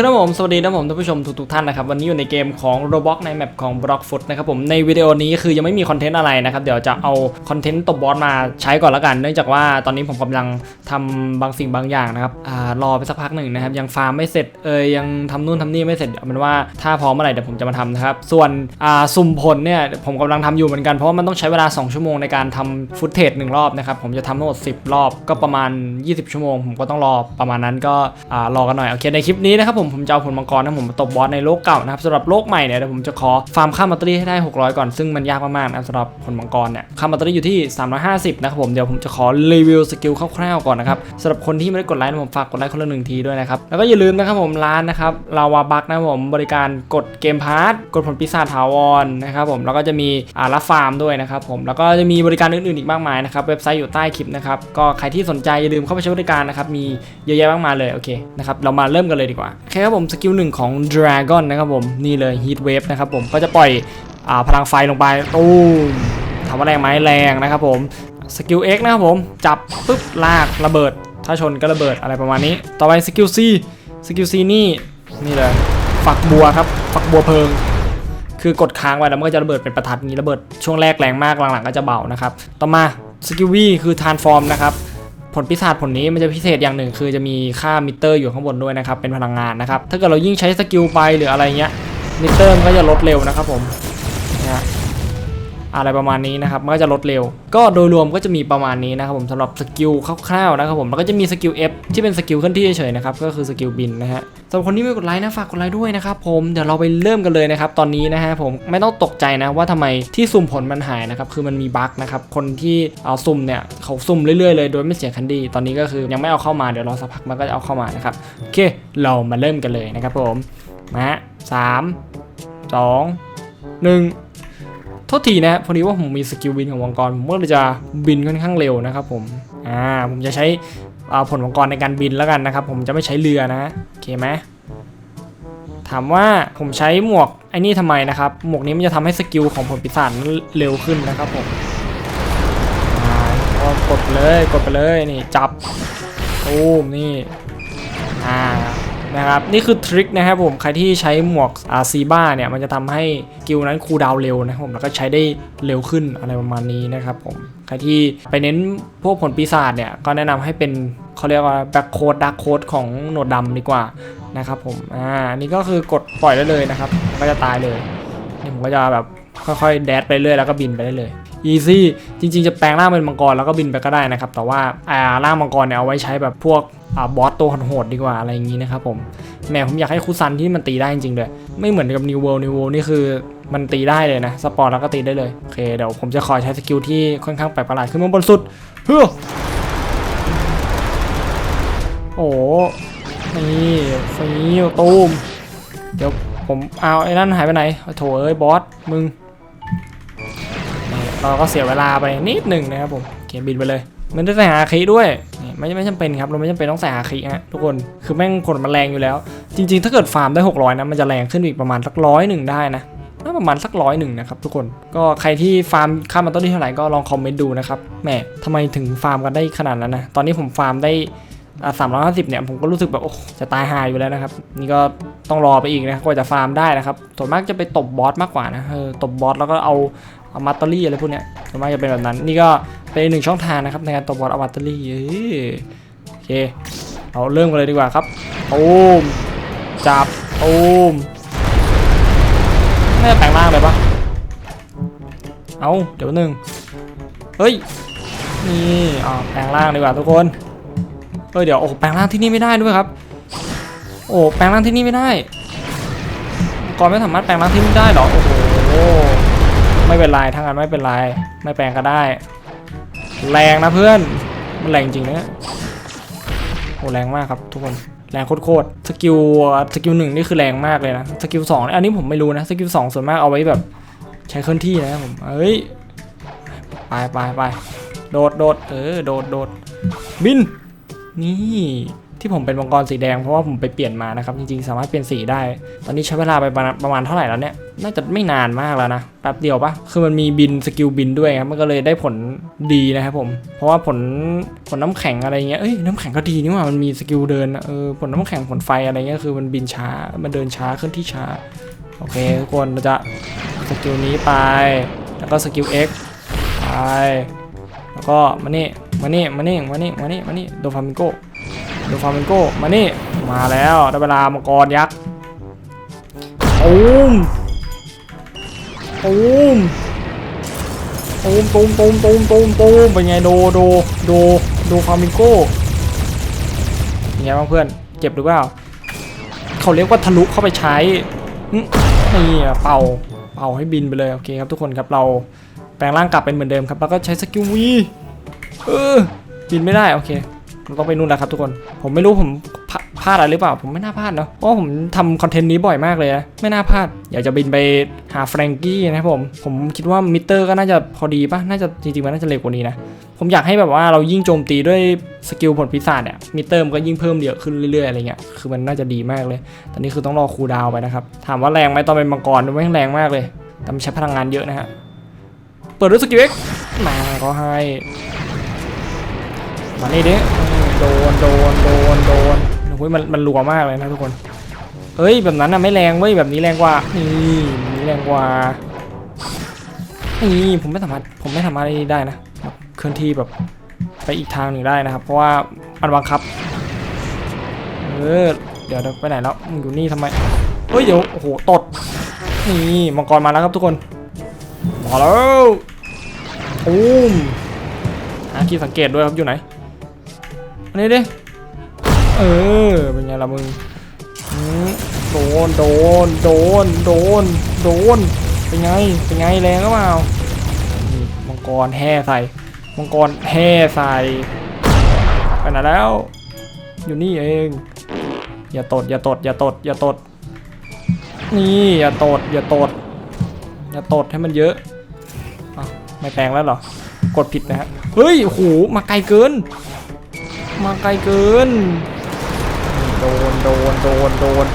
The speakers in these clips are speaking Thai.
ครับผมสวัสดีนะผมท่านผู้ชมทุกๆท่านนะครับวันนี้อยู่ในเกมของ Roblox ในแมปของ Blockfoot นะครับผมในวิดีโอนี้คือยังไม่มีคอนเทนต์อะไรนะครับเดี๋ยวจะเอาคอนเทนต์ตบบอสมาใช้ก่อนละกัน เนื่องจากว่าตอนนี้ผมกำลังทำบางสิ่งบางอย่างนะครับอ่ารอไปสักพักหนึ่งนะครับยังฟาร์มไม่เสร็จเอยยังทำนู่นทำนี่ไม่เสร็จเอาเป็นว่าถ้าพร้อมเมื่อไหร่เดี๋ยวผมจะมาทำนะครับส่วนอ่าสุ่มผลเนี่ยผมกำลังทำอยู่เหมือนกันเพราะว่ามันต้องใช้เวลา 2 ชั่วโมงในการทำฟุตเทจหนึ่งรอบนะครับผมจะทำทั้งหมด10 รอบก็ประมาณ 20 ชั่วโมง ผมก็ต้องรอประมาณนั้นก็อ่ารอกันหน่อยโอเคในคลิปนี้นะครับผมผมจะเอาผลมังกรนะผมมาตบบอสในโลกเก่านะครับสำหรับโลกใหม่เนี่ยเดี๋ยวผมจะขอฟาร์มค่ามัตเตอรี่ให้ได้ 600 ก่อนซึ่งมันยากมากๆนะครับสำหรับผลมังกรเนี่ยค่ามัตเตอรี่อยู่ที่ 350 นะครับผมเดี๋ยวผมจะขอรีวิวสกิลคร่าวๆก่อนนะครับสำหรับคนที่ไม่ได้กดไลค์นะผมฝากกดไลค์คนละหนึ่งทีด้วยนะครับแล้วก็อย่าลืมนะครับผมร้านนะครับลาวาบักนะครับผมบริการกดเกมพาร์ทกดผลปีศาจถาวรนะครับผมแล้วก็จะมีอ่ารับฟาร์มด้วยนะครับผมแล้วก็จะมีบริการอื่นๆอีกมากมายนะครับเว็บไซต์อยู่ใต้คลิปนะครับก็ใครที่สนใจอย่าลืมเข้าไปใช้บริการนะครับมีเยอะแยะมากมายเลยโอเคนะครับเรามาเริ่มกันเลยดีกว่าเคครับผมสกิลหนึ่งของ Dragon นะครับผมนี่เลย Heat Wave นะครับผมก็จะปล่อยอพลังไฟลงไปตูมถามว่าแรงไหมแรงนะครับผมสกิล X นะครับผมจับปุ๊บลากระเบิด ถ้าชนก็ระเบิดอะไรประมาณนี้ ต่อไปสกิล C สกิล C นี่นี่เลยฝักบัวครับฝักบัวเพลิง คือกดค้างไว้แล้วมันก็จะระเบิดเป็นประทัดนี้ระเบิดช่วงแรกแรงมากหลังๆก็จะเบานะครับต่อมาสกิลวีคือทานฟอร์มนะครับ ผลพิศาจผลนี้มันจะพิเศษอย่างหนึ่ง คือจะมีค่ามิเตอร์อยู่ข้างบนด้วยนะครับเป็นพลังงานนะครับถ้าเกิดเรายิ่งใช้สกิลไปหรืออะไรเงี้ยมิเตอร์มันก็จะลดเร็วนะครับผม อะไรประมาณนี้นะครับมันก็จะลดเร็ว ก็โดยรวมก็จะมีประมาณนี้นะครับผมสำหรับสกิลคร่าวๆนะครับผมแล้วก็จะมีสกิล F ที่เป็นสกิลเคลื่อนที่เฉยๆนะครับก็คือสกิลบินนะฮะสำหรับคนที่ไม่กดไลค์นะฝากกดไลค์ด้วยนะครับผมเดี๋ยวเราไปเริ่มกันเลยนะครับตอนนี้นะฮะผมไม่ต้องตกใจนะว่าทำไมที่สุ่มผลมันหายนะครับคือมันมีบั๊กนะครับคนที่เอาสุ่มเนี่ยเขาสุ่มเรื่อยๆเลยโดยไม่เสียคันดีตอนนี้ก็คือยังไม่เอาเข้ามาเดี๋ยวรอสักพักมันก็จะเอาเข้ามานะครับโอเคเรามาเริ่มกันเลยนะครับผมมาสามสองหนึ่ง โทษทีนะพอดีว่าผมมีสกิลบินของมังกรผมก็เลยจะบินค่อนข้างเร็วนะครับผมอ่าผมจะใช้อ่าผลมังกรในการบินแล้วกันนะครับ ผมจะไม่ใช้เรือนะโอเคไหมถามว่าผมใช้หมวกไอ้นี่ทำไมนะครับ หมวกนี้มันจะทำให้สกิลของผลปีศาจนั้นเร็วขึ้นนะครับผมอ่าก็กดเลยกดไปเลยนี่จับตูมนี่อ่า นะครับนี่คือทริคนะครับผมใครที่ใช้หมวกอาซีบ้าเนี่ยมันจะทำให้กิลนั้นคูลดาวเร็วนะครับผมแล้วก็ใช้ได้เร็วขึ้นอะไรประมาณนี้นะครับผมใครที่ไปเน้นพวกผลปีศาจเนี่ยก็แนะนำให้เป็นเขาเรียกว่าแบ็คโคดดักโคดของโหนดดำดีกว่านะครับผมอ่านนี่ก็คือกดปล่อยได้เลยนะครับ ก็จะตายเลยนี่ผมก็จะแบบค่อยๆแดดไปเรื่อยแล้วก็บินไปได้เลย อีซี่จริง ๆ จะแปลงร่างเป็นมังกรแล้วก็บินไปก็ได้นะครับ แต่ว่าอ่าร่างมังกรเนี่ยเอาไว้ใช้แบบพวกอบอสตัวโหดๆดีกว่าอะไรอย่างนี้นะครับผมแหมผมอยากให้คูซันที่มันตีได้จริงๆเลย ไม่เหมือนกับนิวเวิลด์นิวเวิลด์นี่คือมันตีได้เลยนะสปอร์ตแล้วก็ตีได้เลยโอเคเดี๋ยวผมจะคอยใช้สกิลที่ค่อนข้างแปลกประหลาดขึ้นมาบนสุดเฮ้อโอ้โหนี่ฟีตูมเดี๋ยวผมเอาไอ้นั่นหายไปไหนโถเอ้ยบอสมึง เราก็เสียเวลาไปนิดหนึ่งนะครับผมเขียนบินไปเลยมันได้ใส่หาคีด้วยนี่ไม่ไม่จำเป็นครับเราไม่จำเป็นต้องใส่หาคีฮะทุกคนคือแม่งผลมันแรงอยู่แล้ว จริง ๆ ถ้าเกิดฟาร์มได้ 600นะมันจะแรงขึ้นอีกประมาณสักร้อยหนึ่งได้นะน่าประมาณสักร้อยหนึ่งนะครับทุกคนก็ใครที่ฟาร์มค่ามันต้นที่เท่าไหร่ก็ลองคอมเมนต์ดูนะครับแหมทำไมถึงฟาร์มกันได้ขนาดนั้นนะตอนนี้ผมฟาร์มได้สามร้อยห้าสิบเนี่ยผมก็รู้สึกแบบโอ้จะตายหายอยู่แล้วนะครับนี่ก็ต้องรอไปอีกนะกว่าจะฟาร์มได้นะครับส่วนมากจะไปตบบอสมากกว่านะเออตบบอสแล้วก็เอา อามาตอรี่อะไรพวกเนี้ยส่วนมากจะเป็นแบบนั้น นี่ก็เป็นหนึ่งช่องทางนะครับในการตบบอลเอามาตอรี่โอเค เอาเริ่มกันเลยดีกว่าครับตูมจับตูมไม่ได้แปลงร่างเลยปะเอาเดี๋ยวหนึ่งเฮ้ย นี่อ่าแปลงร่างดีกว่าทุกคนเฮ้ยเดี๋ยวโอ้แปลงร่างที่นี่ไม่ได้ด้วยครับ โอ้แปลงร่างที่นี่ไม่ได้ก่อนไม่สามารถแปลงร่างที่นี่ได้หรอ โอ้โห ไม่เป็นไรทางนั้นไม่เป็นไร ไม่แปลงก็ได้ แรงนะเพื่อน มันแรงจริงนะโอ้แรงมากครับทุกคนแรงโคตรๆสกิลสกิลหนึ่งนี่คือแรงมากเลยนะสกิลสองอันนี้ผมไม่รู้นะสกิลสองส่วนมากเอาไว้แบบใช้เคลื่อนที่นะผมเอ้ยไปไปไปโดดโดดเออโดดโดดบินนี่ ที่ผมเป็นมังกรสีแดงเพราะว่าผมไปเปลี่ยนมานะครับ จริงๆ สามารถเปลี่ยนสีได้ ตอนนี้ใช้เวลาไปประมาณเท่าไหร่แล้วเนี่ย น่าจะไม่นานมากแล้วนะ แป๊บเดียวปะคือมันมีบินสกิลบินด้วยครับ มันก็เลยได้ผลดีนะครับผม เพราะว่าผลผลน้ำแข็งอะไรเงี้ย เอ้ยน้ำแข็งก็ดีนี่หว่า มันมีสกิลเดินเออผลน้ำแข็งผลไฟอะไรเงี้ยคือมันบินช้า มันเดินช้าขึ้นที่ช้า โอเคทุกคนเราจะสกิลนี้ไป แล้วก็สกิล X ไป แล้วก็มานี่มานี่มานี่มานี่มานี่มานี่โดฟามิงโก ดูฟาร์มงโก้มานี่ มาแล้วได้เวลามังกรยักษ์โอ้มโอ้มตูมตูมตูมตูมตูมตูมเป็นไงโดโดโดโดูฟาร์มิงโก้ยังไงบ้างเพื่อน เจ็บหรือเปล่า เขาเรียกว่าทะลุเข้าไปใช้นี่เป่า เป่าให้บินไปเลย โอเคครับทุกคนครับเราแปลงร่างกลับเป็นเหมือนเดิมครับ แล้วก็ใช้สกิลวีเออบินไม่ได้ โอเค ต้องไปนู่นแล้วครับทุกคน ผมไม่รู้ผมพลาดอะไรหรือเปล่า ผมไม่น่าพลาดเนาะ เพราะผมทำคอนเทนต์นี้บ่อยมากเลยนะ ไม่น่าพลาด อยากจะบินไปหาแฟรงกี้นะครับผม ผมคิดว่ามิเตอร์ก็น่าจะพอดีป่ะน่าจะจริงๆมันน่าจะเร็วกว่านี้นะ ผมอยากให้แบบว่าเรายิ่งโจมตีด้วยสกิลผลพิศาจเนี่ยมิเตอร์มันก็ยิ่งเพิ่มเยอะขึ้นเรื่อยๆอะไรเงี้ย คือมันน่าจะดีมากเลย ตอนนี้คือต้องรอคูลดาวไปนะครับ ถามว่าแรงไหมตอนเป็นมังกรไม่งแรงมากเลยแต่มันใช้พลังงานเยอะนะฮะ เปิดด้วยสกิลเอ็กมาก็ให้ มานี่ดิ โดนโดนโดนโดนโอ้ยมันมันรัวมากเลยนะทุกคนเอ้ยแบบนั้นน่ะไม่แรงเว้ยแบบนี้แรงกว่านี่นี้แรงกว่านี่ผมไม่สามารถผมไม่สามารถไอ้นี่ได้นะเคลื่อนที่แบบไปอีกทางหนึ่งได้นะครับ เพราะว่ามันบังคับเออเดี๋ยวไปไหนแล้วมึงอยู่นี่ทำไมเฮ้ยเดี๋ยวโอ้โหตดนี่มังกรมาแล้วครับทุกคนมาแล้วตูมหาที่สังเกตด้วยครับอยู่ไหน อันนี้ดิ เออ เป็นไงล่ะมึงโดน โดน โดน โดน โดน เป็นไง เป็นไงแรงก็เปล่ามังกรแห่ใส่ มังกรแห่ใส่ไปไหนแล้ว อยู่นี่เอง อย่าตด อย่าตด อย่าตด อย่าตด นี่ อย่าตด อย่าตด อย่าตดให้มันเยอะอไม่แปลงแล้วเหรอ กดผิดนะฮะ เฮ้ยโหมาไกลเกิน มาไกลเกิน โดน โดน โดน โดน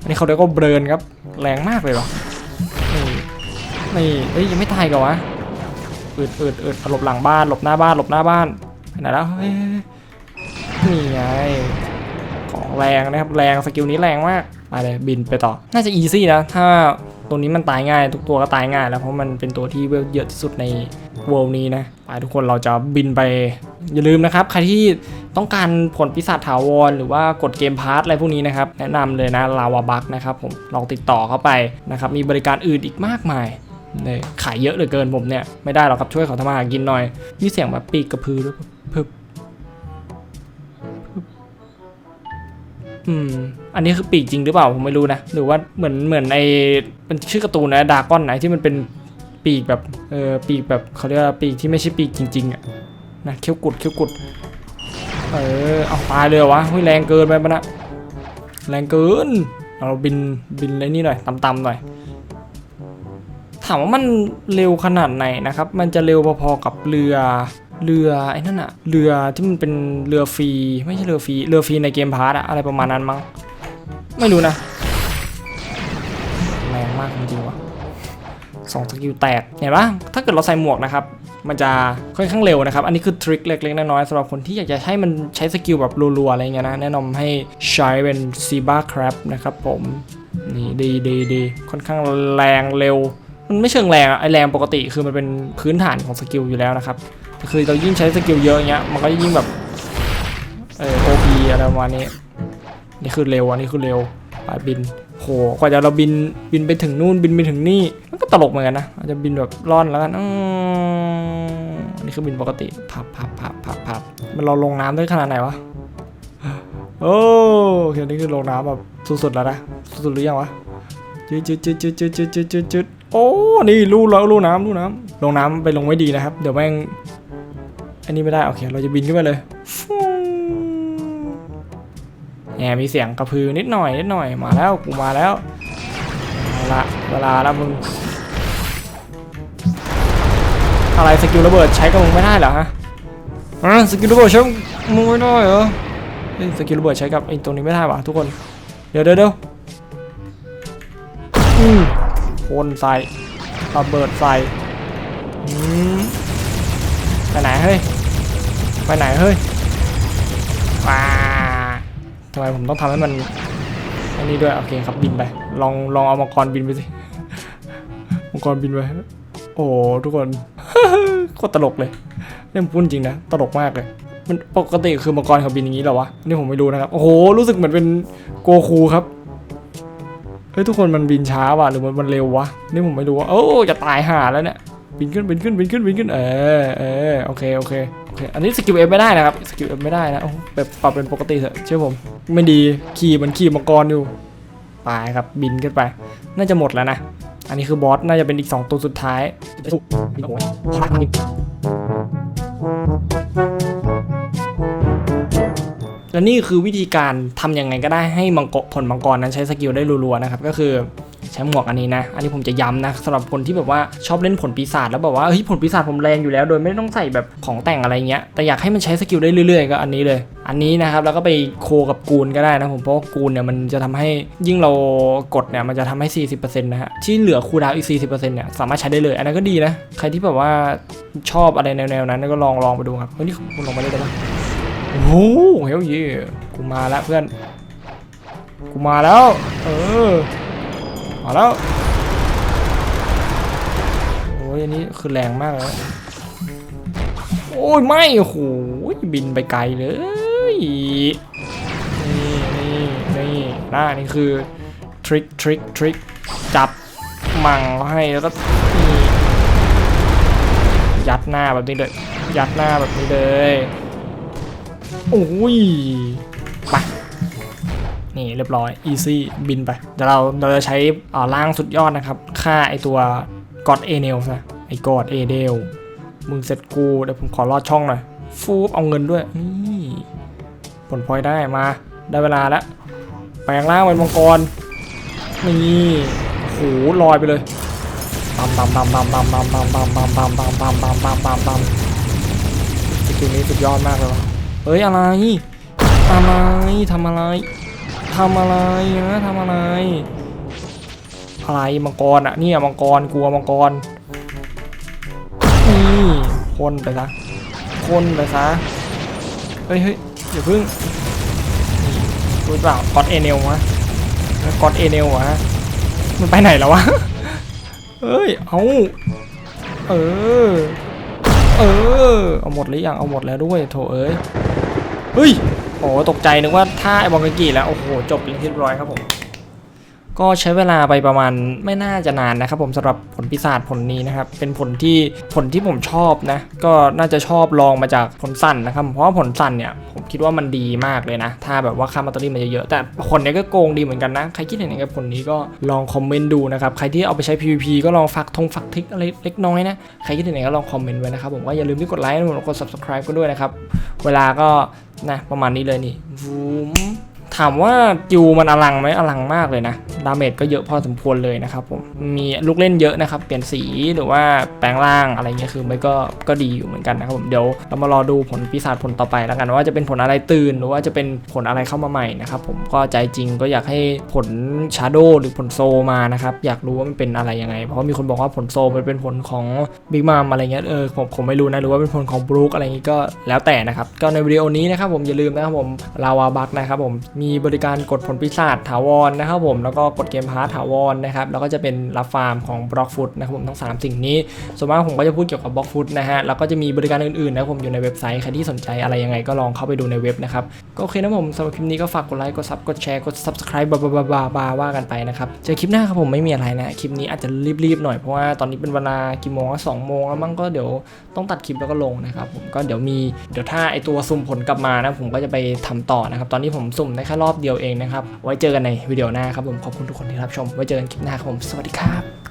อันนี้เขาเรียกว่าเบิร์นครับ แรงมากเลยเหรอ นี่นี่เฮ้ยยังไม่ตายกันวะอืดอืดอืดหลบหลังบ้าน หลบหน้าบ้าน หลบหน้าบ้านไปไหนแล้วเฮ้ยนี่ไง ของแรงนะครับ แรง สกิลนี้แรงมากไปเลยบินไปต่อ น่าจะอีซี่นะ ถ้าตัวนี้มันตายง่าย ทุกตัวก็ตายง่ายแล้ว เพราะมันเป็นตัวที่เวลเยอะที่สุดในเวิลด์นี้นะ ไปทุกคนเราจะบินไป อย่าลืมนะครับ ใครที่ ต้องการผลปีศาจถาวรหรือว่ากดเกมพาร์ทอะไรพวกนี้นะครับแนะนำเลยนะลาวาบักนะครับผมลองติดต่อเข้าไปนะครับมีบริการอื่นอีกมากมายเนี่ยขายเยอะเหลือเกินผมเนี่ยไม่ได้หรอกครับช่วยเขาทำมาหากินหน่อย มีเสียงแบบปีกกระพือด้วยพึบอืมอันนี้คือปีกจริงหรือเปล่าผมไม่รู้นะหรือว่าเหมือนเหมือนไอเป็นชื่อการ์ตูนนะดากอนไหนที่มันเป็นปีกแบบเออปีกแบบเขาเรียกว่าปีกที่ไม่ใช่ปีกจริงๆอะนะเขี้ยวกุดเขี้ยวกุด เออเอาตายเลยวะเฮ้ยแรงเกินไปปะนะแรงเกิน เราบินบินอะไรนี่หน่อยต่ำๆหน่อยถามว่ามันเร็วขนาดไหนนะครับ มันจะเร็วพอๆกับเรือเรือไอ้นั่นอะเรือที่มันเป็นเรือฟรีไม่ใช่เรือฟรีเรือฟรีในเกมพาร์ตอะอะไรประมาณนั้นมั้งไม่รู้นะแรงมากจริงๆวะสองสกิลแตกเห็นปะถ้าเกิดเราใส่หมวกนะครับ มันจะค่อนข้างเร็วนะครับ อันนี้คือทริคเล็กๆน้อยๆสำหรับคนที่อยากจะให้มันใช้สกิลแบบรัวๆอะไรเงี้ยนะแนะนำให้ใช้เป็นซีบาคราบนะครับผมนี่ดีดีดีค่อนข้างแรงเร็ว มันไม่เชิงแรงอะไอแรงปกติคือมันเป็นพื้นฐานของสกิลอยู่แล้วนะครับคือเรายิ่งใช้สกิลเยอะเงี้ยมันก็ยิ่งแบบเออโอพีอะไรประมาณนี้นี่คือเร็วอันนี้คือเร็วปบินโหกว่าจะเราบินบินไปถึงนู่นบินไปถึงนี่มันก็ตลกเหมือนกันนะอาจจะบินแบบร่อนแล้วกันอืม นนี้คือบินปกติพับพับพับพับพับมันเราลงน้ำได้ขนาดไหนวะโอ้โอเคนี่คือลงน้ำแบบสุดๆแล้วนะสุดๆหรือยังวะจืดจืดจืดจืดจืดจืดจืดจืดจืดโอ้นี่ลู่แล้วลู่น้ำลู่น้ำลงน้ำไปลงไว้ดีนะครับ เดี๋ยวแม่งอันนี้ไม่ได้โอเค เราจะบินขึ้นไปเลยแหมมีเสียงกระพือนิดหน่อยนิดหน่อยมาแล้วกูมาแล้วเอาละเวลาแล้วมึง อะไรสกิลระเบิดใช้กับมึงไม่ได้เหรอฮะอะสกิลระเบิดใช้มึงไม่ได้เหรอสกิลระเบิดใช้กับไอ้ตรงนี้ไม่ได้ว่ะทุกคน เดี๋ยวเดี๋ยวเดี๋ยวอืมโคนใส่ระเบิดใส่อืมไปไหนเฮ้ย ไปไหนเฮ้ยว้าทำไมผมต้องทำให้มันอันนี้ด้วยโอเคครับบินไป ลองลองเอามังกรบินไปสิมังกรบินไป โอ้ทุกคน โคตรตลกเลยเนี่ยผมพูดจริงนะตลกมากเลย มันปกติคือมังกรเขาบินอย่างนี้เหรอวะนี่ผมไม่รู้นะครับโอ้โหรู้สึกเหมือนเป็นโกคูครับเฮ้ยทุกคนมันบินช้าว่ะหรือมันมันเร็ววะนี่ผมไม่รู้ว่าโอ้จะตายห่าแล้วเนี่ยบินขึ้นบินขึ้นบินขึ้นบินขึ้นเออเออโอเคโอเคโอเคอันนี้สกิลเอฟไม่ได้นะครับสกิลเอฟไม่ได้นะโอ้แบบปรับเป็นปกติเถอะเชื่อผม ไม่ดีขี่มันขี่มังกรอยู่ตายครับบินขึ้นไป น่าจะหมดแล้วนะ อันนี้คือบอสน่าจะเป็นอีก 2 ตัวสุดท้ายและนี่คือวิธีการทำยังไงก็ได้ให้มังกรผลมังกรนั้นใช้สกิลได้รัวๆนะครับ ก็คือ ใช้หมวกอันนี้นะ อันนี้ผมจะย้ำนะสำหรับคนที่แบบว่าชอบเล่นผลปีศาจแล้วแบบว่าเฮ้ยผลปีศาจผมแรงอยู่แล้ว โดยไม่ต้องใส่แบบของแต่งอะไรเงี้ยแต่อยากให้มันใช้สกิลได้เรื่อยๆก็อันนี้เลย อันนี้นะครับแล้วก็ไปโคกับกูนก็ได้นะผมเพราะกูนเนี่ยมันจะทำให้ยิ่งเรากดเนี่ยมันจะทำให้ 40%นะฮะที่เหลือคูดาวอีก 40%เนี่ยสามารถใช้ได้เลย อันนั้นก็ดีนะใครที่แบบว่าชอบอะไรแนวๆนั้นก็ลองลองไปดูครับเฮ้ยนี่คุณลงมาได้ไหมโอ้โหเฮลเย่กูมาแล้วเพื่อนกูมาแล้ว เออ มาแล้ว โอ้ยอันนี้คือแรงมากเลยโอ้ยไม่โอ้โหบินไปไกลเลย นี่นี่นี่นะนี่คือทริคทริคทริคจับมังให้แล้วก็ยัดหน้าแบบนี้เลย ยัดหน้าแบบนี้เลย โอ้ย นี่เรียบร้อย easy บินไป เดี๋ยวเราเราจะใช้ล่างสุดยอดนะครับฆ่าไอตัว god a n e l นะไอ god a n e l มึงเสร็จกู เดี๋ยวผมขอรอดช่องหน่อย ฟูบเอาเงินด้วย นี่ ผลพลอยได้มา ได้เวลาแล้ว แปลงร่างเป็นมังกร นี่โหลอยไปเลยบัมบัมบัมบัมบัมบัมบัมบัมบัมบัมบัมบัมบัมบัมบัมบัมสกิลนี้สุดยอดมากเลยวะเฮ้ยอะไรอะไรทำอะไร ทำอะไรนะทำอะไร อะไรมังกรอะเนี่ยมังกรกลัวมังกรนี่พ่นไปซะพ่นไปซะเฮ้ยเฮ้ยอย่าพึ่งรู้เปล่ากอดเอเนลวะกอดเอเนลวะมันไปไหนแล้ววะเฮ้ยเอาเออเออเอาหมดหรือยังเอาหมดแล้วด้วยโถเอ้ยเฮ้ย ตกใจนึกว่าท่าไอ้บอลกากีแล้ว โอ้โห จบเรียบร้อยครับผม ก็ใช้เวลาไปประมาณไม่น่าจะนานนะครับ ผมสำหรับผลปีศาจผลนี้นะครับ เป็นผลที่ผลที่ผมชอบนะ ก็น่าจะชอบลองมาจากผลสั่นนะครับ เพราะว่าผลสั่นเนี่ยผมคิดว่ามันดีมากเลยนะ ถ้าแบบว่าค่ามาตอรี่มันเยอะแต่ผลนี้ก็โกงดีเหมือนกันนะ ใครคิดเห็นยังไงกับผลนี้ก็ลองคอมเมนต์ดูนะครับ ใครที่เอาไปใช้ PVP ก็ลองฝากทงฝากทิกอะไรเล็กน้อยนะ ใครคิดเห็นยังไงก็ลองคอมเมนต์ไว้นะครับ ผมก็อย่าลืมที่กดไลค์และกด subscribe ก็ด้วยนะครับ เวลาก็นะประมาณนี้เลยนี่วูม ถามว่ากิวมันอลังไหมอลังมากเลยนะ ดาเมจก็เยอะพอสมควรเลยนะครับผม มีลูกเล่นเยอะนะครับ เปลี่ยนสีหรือว่าแปลงร่างอะไรเงี้ยคือมันก็ก็ดีอยู่เหมือนกันนะครับผมเดี๋ยวเรามารอดูผลปีศาจผลต่อไปแล้วกันว่าจะเป็นผลอะไรตื่นหรือว่าจะเป็นผลอะไรเข้ามาใหม่นะครับผมก็ใจจริงก็อยากให้ผลชาร์โดหรือผลโซมานะครับอยากรู้ว่ามันเป็นอะไรยังไง เพราะมีคนบอกว่าผลโซมันเป็นผลของบิ๊กมามอะไรเงี้ยเออผมผมไม่รู้นะหรือว่าเป็นผลของบรูคอะไรเงี้ก็แล้วแต่นะครับก็ในวิดีโอนี้นะครับผมอย่าลืมนะครับผมลาวาบักนะครับผมมีบริการกดผลปีศาจถาวรนะครับผมแล้วก็กดเกมพาร์ทถาวรนะครับแล้วก็จะเป็นรับฟาร์มของบล็อกฟุตนะครับผมทั้ง 3 สิ่งนี้ ส่วนมากผมก็จะพูดเกี่ยวกับบล็อกฟุตนะฮะ แล้วก็จะมีบริการอื่นๆนะครับผมอยู่ในเว็บไซต์ ใครที่สนใจอะไรยังไงก็ลองเข้าไปดูในเว็บนะครับ ก็โอเคนะผมสำหรับคลิปนี้ก็ฝากกดไลค์ กดซับกดแชร์ กด subscribe บาบาบาบาว่ากันไปนะครับ เจอคลิปหน้าครับผมไม่มีอะไรนะ คลิปนี้อาจจะรีบๆหน่อยเพราะว่าตอนนี้เป็นเวลากี่โมงสองโมงแล้วมั้งก็เดี๋ยวต้องตัดคลิปแล้วก็ลงนะครับผมก็เดี๋ยวมีเดี๋ยวถ้าไอตัวสุ่มผลกลับมานะผมก็จะไปทำต่อนะครับตอนนี้ผมสุ่มได้แค่รอบเดียวเองนะครับไว้เจอกันในวิดีโอหน้าครับผมขอบคุณทุกคนที่รับชมไว้เจอกันคลิปหน้าครับผมสวัสดีครับ